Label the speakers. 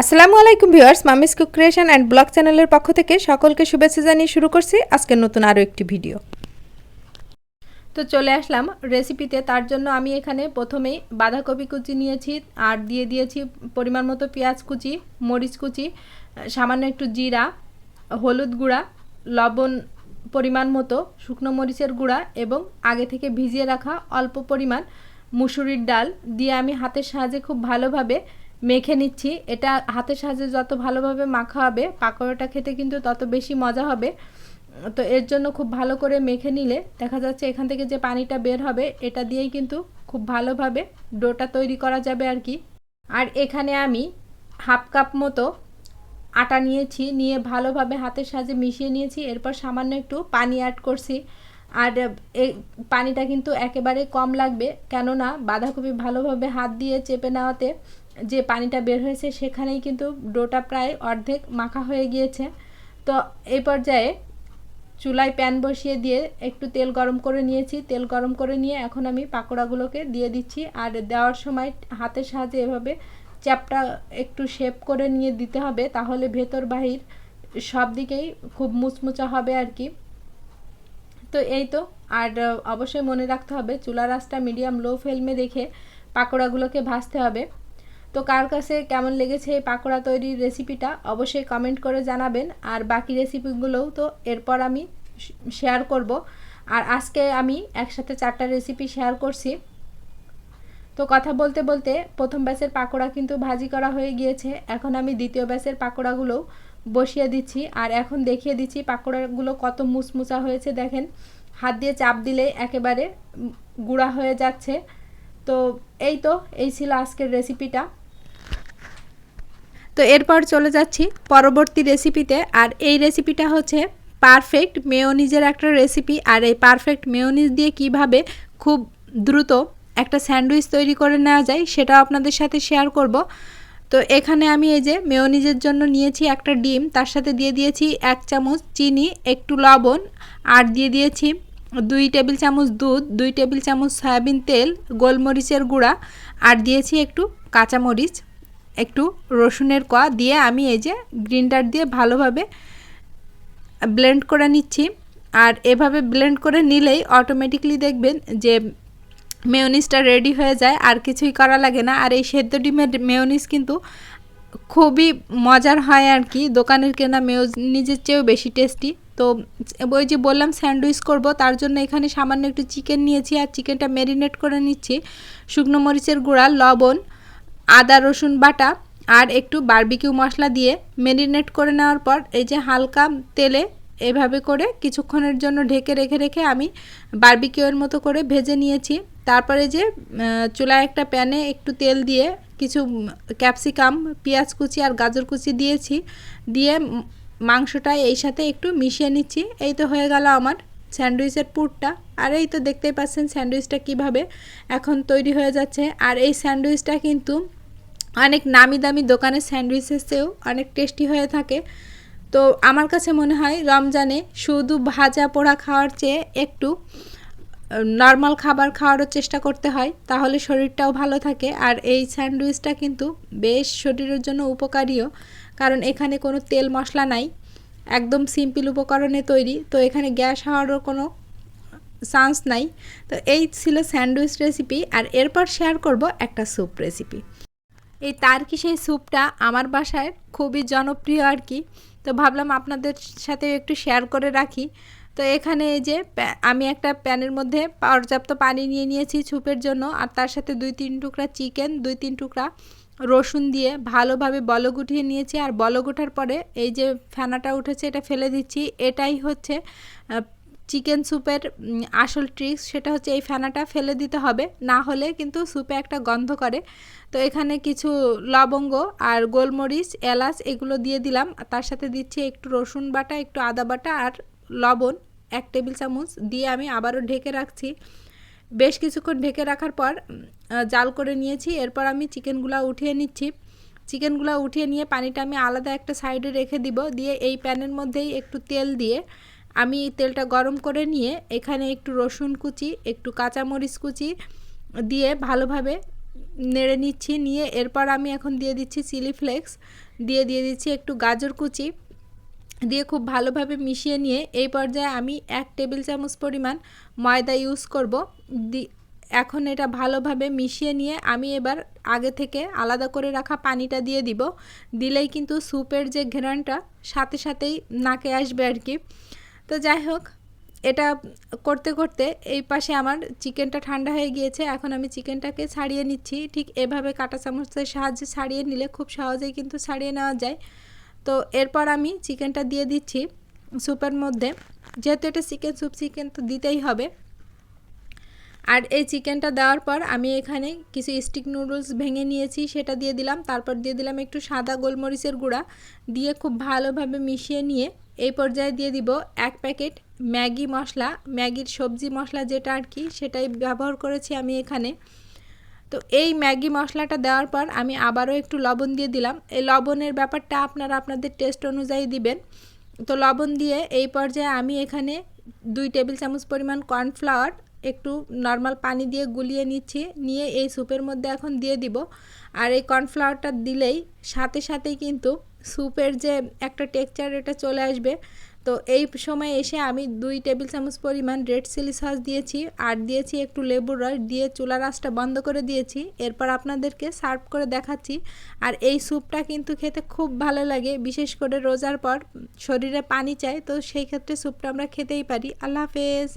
Speaker 1: আসসালামু আলাইকুম viewers, মামিস cook creation and blog চ্যানেলের পক্ষ থেকে সকলকে শুভেচ্ছা জানিয়ে শুরু করছি আজকের নতুন আরও একটি ভিডিও। তো চলে আসলাম রেসিপিতে তার জন্য আমি এখানে প্রথমেই বাঁধাকপি কুচি নিয়েছি, আর দিয়ে দিয়েছি পরিমাণ মতো পেঁয়াজ কুচি, মরিচ কুচি, সামান্য একটু জিরা, হলুদ গুঁড়া, লবণ পরিমাণ মতো, শুকনো মরিচের গুঁড়া এবং আগে থেকে ভিজিয়ে রাখা অল্প পরিমাণ মুসুরির ডাল দিয়ে আমি হাতের সাহায্যে খুব ভালোভাবে মেখে নিচ্ছি। এটা হাতের সাহায্যে যত ভালোভাবে মাখা হবে, পাকোড়াটা খেতে কিন্তু তত বেশি মজা হবে। তো এর জন্য খুব ভালো করে মেখে নিলে দেখা যাচ্ছে এখান থেকে যে পানিটা বের হবে, এটা দিয়েই কিন্তু খুব ভালোভাবে ডোটা তৈরি করা যাবে আর কি। আর এখানে আমি হাফ কাপ মতো আটা নিয়েছি, নিয়ে ভালোভাবে হাতের সাহায্যে মিশিয়ে নিয়েছি। এরপর সামান্য একটু পানি অ্যাড করছি। আর এই পানিটা কিন্তু একেবারে কম লাগবে। কেননা বাঁধাকপি ভালোভাবে হাত দিয়ে চেপে নেওয়াতে যে পানিটা বের হয়েছে সেখানেই কিন্তু ডোটা প্রায় অর্ধেক মাখা হয়ে গিয়েছে। তো এই পর্যায়ে চুলায় প্যান বসিয়ে দিয়ে একটু তেল গরম করে নিয়েছি। তেল গরম করে নিয়ে এখন আমি পাকোড়াগুলোকে দিয়ে দিচ্ছি। আর দেওয়ার সময় হাতের সাহায্যে এভাবে চ্যাপটা একটু শেপ করে নিয়ে দিতে হবে। তাহলে ভেতর বাহির সব দিকেই খুব মুচমুচা হবে আর কি। তো এই তো। আর অবশ্যই মনে রাখতে হবে চুলা রাসটা মিডিয়াম লো ফ্লেমে রেখে পাকোড়াগুলোকে ভাজতে হবে। তো কার কাছে কেমন লেগেছে এই পাকোড়া তৈরির রেসিপিটা অবশ্যই কমেন্ট করে জানাবেন। আর বাকি রেসিপিগুলোও তো এরপর আমি শেয়ার করব। আর আজকে আমি একসাথে চারটা রেসিপি শেয়ার করছি। তো কথা বলতে বলতে প্রথম ব্যাচের পাকোড়া কিন্তু ভাজি করা হয়ে গিয়েছে। এখন আমি দ্বিতীয় ব্যাচের পাকোড়াগুলোও বসিয়ে দিচ্ছি। আর এখন দেখিয়ে দিচ্ছি পাকোড়াগুলো কত মুচমুচা হয়েছে দেখেন। হাত দিয়ে চাপ দিলেই একেবারে গুঁড়া হয়ে যাচ্ছে। তো এই তো, এই ছিল আজকের রেসিপিটা তো এরপর চলে যাচ্ছি পরবর্তী রেসিপিতে আর এই রেসিপিটা হচ্ছে পারফেক্ট মেয়োনিজের একটা রেসিপি আর এই পারফেক্ট মেয়োনিজ দিয়ে কীভাবে খুব দ্রুত একটা স্যান্ডউইচ তৈরি করে নেওয়া যায় সেটাও আপনাদের সাথে শেয়ার করব। তো এখানে আমি এই যে মেয়োনিজের জন্য নিয়েছি একটা ডিম, তার সাথে দিয়ে দিয়েছি এক চামচ চিনি, একটু লবণ, আর দিয়ে দিয়েছি দুই টেবিল চামচ দুধ, দুই টেবিল চামচ সয়াবিন তেল, গোলমরিচের গুঁড়া আর দিয়েছি একটু কাঁচামরিচ, একটু রসুনের কোয়া দিয়ে আমি এই যে গ্রিনটার দিয়ে ভালোভাবে ব্লেন্ড করে নিচ্ছি। আর এভাবে ব্লেন্ড করে নিলেই অটোমেটিকলি দেখবেন যে মেয়নিসটা রেডি হয়ে যায়, আর কিছুই করা লাগে না। আর এই সেদ্ধ ডিমের মেয়নিস কিন্তু খুবই মজার হয় আর কি। দোকানের কেনা মেয়নিজের চেয়েও বেশি টেস্টি তো ওই যে বললাম স্যান্ডউইচ করব, তার জন্য এখানে সামান্য একটু চিকেন নিয়েছি আর চিকেনটা ম্যারিনেট করে নিচ্ছি। শুকনো মরিচের গুঁড়া, লবণ, আদা, রসুন বাটা আর একটু বারবিকিউ মশলা দিয়ে ম্যারিনেট করে নেওয়ার পর এই যে হালকা তেলে এভাবে করে কিছুক্ষণের জন্য ঢেকে রেখে রেখে আমি বারবিকিউয়ের মতো করে ভেজে নিয়েছি। তারপরে যে চুলায় একটা প্যানে একটু তেল দিয়ে কিছু ক্যাপসিকাম, পেঁয়াজ কুচি আর গাজর কুচি দিয়েছি। দিয়ে মাংসটা এই সাথে একটু মিশিয়ে নিচ্ছি। এই তো হয়ে গেল আমার স্যান্ডউইচের পুরটা। আর এই তো দেখতেই পাচ্ছেন স্যান্ডউইচটা কীভাবে এখন তৈরি হয়ে যাচ্ছে। আর এই স্যান্ডউইচটা কিন্তু অনেক নামি দামি দোকানের স্যান্ডউইচের চেয়েও অনেক টেস্টি হয়ে থাকে। তো আমার কাছে মনে হয় রমজানে শুধু ভাজা পোড়া খাওয়ার চেয়ে একটু নর্মাল খাবার খাওয়ারও চেষ্টা করতে হয়, তাহলে শরীরটাও ভালো থাকে। আর এই স্যান্ডউইচটা কিন্তু বেশ শরীরের জন্য উপকারীও। কারণ এখানে কোনো তেল মশলা নাই, একদম সিম্পল উপকরণে তৈরি, তো এখানে গ্যাস হওয়ারও কোনো চান্স নাই। তো এই ছিল স্যান্ডউইচ রেসিপি আর এরপর শেয়ার করব একটা স্যুপ রেসিপি এই তার কি সেই স্যুপটা আমার বাসায় খুবই জনপ্রিয় আর কি, তো ভাবলাম আপনাদের সাথে একটু শেয়ার করে রাখি। তো এখানে এই যে আমি একটা প্যানের মধ্যে পর্যাপ্ত পানি নিয়ে নিয়েছি স্যুপের জন্য। আর তার সাথে দুই তিন টুকরা চিকেন, দুই তিন টুকরা রসুন দিয়ে ভালোভাবে বলক উঠিয়ে নিয়েছি। আর বলক ওঠার পরে এই যে ফেনাটা উঠেছে, এটা ফেলে দিচ্ছি। এটাই হচ্ছে চিকেন স্যুপের আসল ট্রিক্স। সেটা হচ্ছে এই ফেনাটা ফেলে দিতে হবে। না হলে কিন্তু স্যুপে একটা গন্ধ করে। তো এখানে কিছু লবঙ্গ আর গোলমরিচ, এলাচ এগুলো দিয়ে দিলাম। তার সাথে দিচ্ছি একটু রসুন বাটা, একটু আদা বাটা আর লবণ, এক টেবিল চামচ দিয়ে আমি আবারও ঢেকে রাখছি। বেশ কিছুক্ষণ ঢেকে রাখার পর জাল করে নিয়েছি। এরপর আমি চিকেনগুলো উঠিয়ে নিচ্ছি। চিকেনগুলো উঠিয়ে নিয়ে পানিটা আমি আলাদা একটা সাইডে রেখে দিব। দিয়ে এই প্যানের মধ্যেই একটু তেল দিয়ে আমি তেলটা গরম করে নিয়ে এখানে একটু রসুন কুচি, একটু কাঁচামরিচ কুচি দিয়ে ভালোভাবে নেড়ে নিচ্ছি। নিয়ে এরপর আমি এখন দিয়ে দিচ্ছি চিলি ফ্লেক্স। দিয়ে দিয়ে দিচ্ছি একটু গাজর কুচি। দিয়ে খুব ভালোভাবে মিশিয়ে নিয়ে এই পর্যায়ে আমি এক টেবিল চামচ পরিমাণ ময়দা ইউজ করব। দি, এখন এটা ভালোভাবে মিশিয়ে নিয়ে আমি এবার আগে থেকে আলাদা করে রাখা পানিটা দিয়ে দিব। দিলেই কিন্তু স্যুপের যে ঘেরানটা সাথে সাথেই নাকে আসবে আর কি। তো যাই হোক, এটা করতে করতে এই পাশে আমার চিকেনটা ঠান্ডা হয়ে গিয়েছে। এখন আমি চিকেনটাকে ছাড়িয়ে নিচ্ছি। ঠিক এভাবে কাঁটা চামচের সাহায্যে ছাড়িয়ে নিলে খুব সহজেই কিন্তু ছাড়িয়ে নেওয়া যায়। তো এরপর আমি চিকেনটা দিয়ে দিচ্ছি স্যুপের মধ্যে। যেহেতু এটা চিকেন স্যুপ, চিকেন তো দিতেই হবে। আর এই চিকেনটা দেওয়ার পর আমি এখানে কিছু স্টিক নুডলস ভেঙে নিয়েছি, সেটা দিয়ে দিলাম। তারপর দিয়ে দিলাম একটু সাদা গোলমরিচের গুঁড়া দিয়ে খুব ভালোভাবে মিশিয়ে নিয়ে এই পর্যায়ে দিয়ে দিব এক প্যাকেট ম্যাগি মশলা। ম্যাগির সবজি মশলা যেটা আর কি, সেটাই ব্যবহার করেছি আমি এখানে। তো এই ম্যাগি মশলাটা দেওয়ার পর আমি আবারও একটু লবণ দিয়ে দিলাম। এই লবণের ব্যাপারটা আপনারা আপনাদের টেস্ট অনুযায়ী দিবেন। তো লবণ দিয়ে এই পর্যায়ে আমি এখানে দুই টেবিল চামচ পরিমাণ কর্নফ্লাওয়ার, একটু নর্মাল পানি দিয়ে গুলিয়ে নিচ্ছি। নিয়ে এই স্যুপের মধ্যে এখন দিয়ে দিব। আর এই কর্নফ্লাওয়ারটা দিলেই সাথে সাথেই কিন্তু স্যুপের যে একটা টেক্সচার, এটা চলে আসবে। তো এই সময় এসে আমি দুই টেবিল চামচ পরিমাণ রেড চিলি সস দিয়েছি, আর দিয়েছি একটু লেবুর রস দিয়ে চুলা রাসটা বন্ধ করে দিয়েছি। এরপর আপনাদেরকে সার্ভ করে দেখাচ্ছি। আর এই স্যুপটা কিন্তু খেতে খুব ভালো লাগে, বিশেষ করে রোজার পর শরীরে পানি চাই তো সেই ক্ষেত্রে স্যুপটা আমরা খেতেই পারি। আল্লাহ হাফেজ।